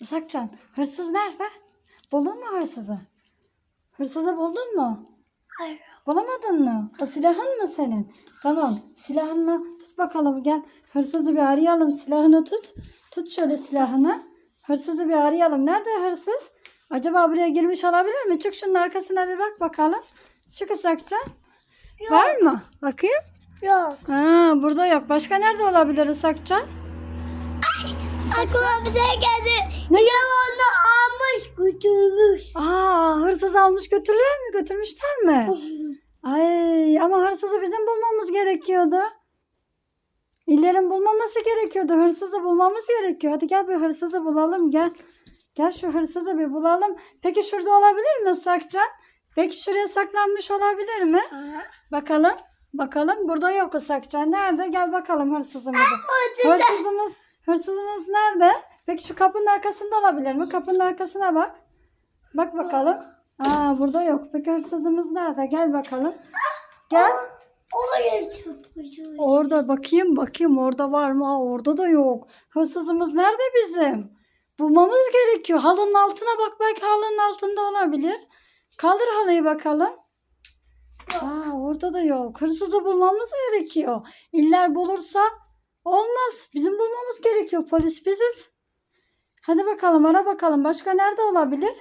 Isakcan hırsız nerede? Buldun mu hırsızı? Hırsızı buldun mu? Hayır. Bulamadın mı? O silahın mı senin? Tamam. Silahını tut bakalım gel. Hırsızı bir arayalım. Silahını tut. Tut şöyle silahını. Hırsızı bir arayalım. Nerede hırsız? Acaba buraya girmiş olabilir mi? Çık şunun arkasına bir bak bakalım. Çık Isakcan. Var mı? Bakayım. Yok. Ha, burada yok. Başka nerede olabilir Isakcan? Aklıma bir şey geldi. Ne? Ya onu almış götürmüş. Aa, hırsız almış götürürler mi? Götürmüşler mi? Ay ama hırsızı bizim bulmamız gerekiyordu. İllerin bulmaması gerekiyordu. Hırsızı bulmamız gerekiyor. Hadi gel bir hırsızı bulalım gel. Gel şu hırsızı bir bulalım. Peki şurada olabilir mi Sakcan? Belki şuraya saklanmış olabilir mi? Bakalım. Bakalım. Burada yok Sakcan. Nerede? Gel bakalım hırsızımızı. orada. Hırsızımız, hırsızımız nerede? Peki şu kapının arkasında olabilir mi? Kapının arkasına bak. Bak bakalım. Aa burada yok. Peki hırsızımız nerede? Gel bakalım. Gel. Oraya çıkmış. Orada bakayım bakayım orada var mı? Aa, orada da yok. Hırsızımız nerede bizim? Bulmamız gerekiyor. Halının altına bak belki halının altında olabilir. Kaldır halıyı bakalım. Aa orada da yok. Hırsızı bulmamız gerekiyor. İller bulursa olmaz. Gerekiyor. Polis biziz. Hadi bakalım ara bakalım. Başka nerede olabilir?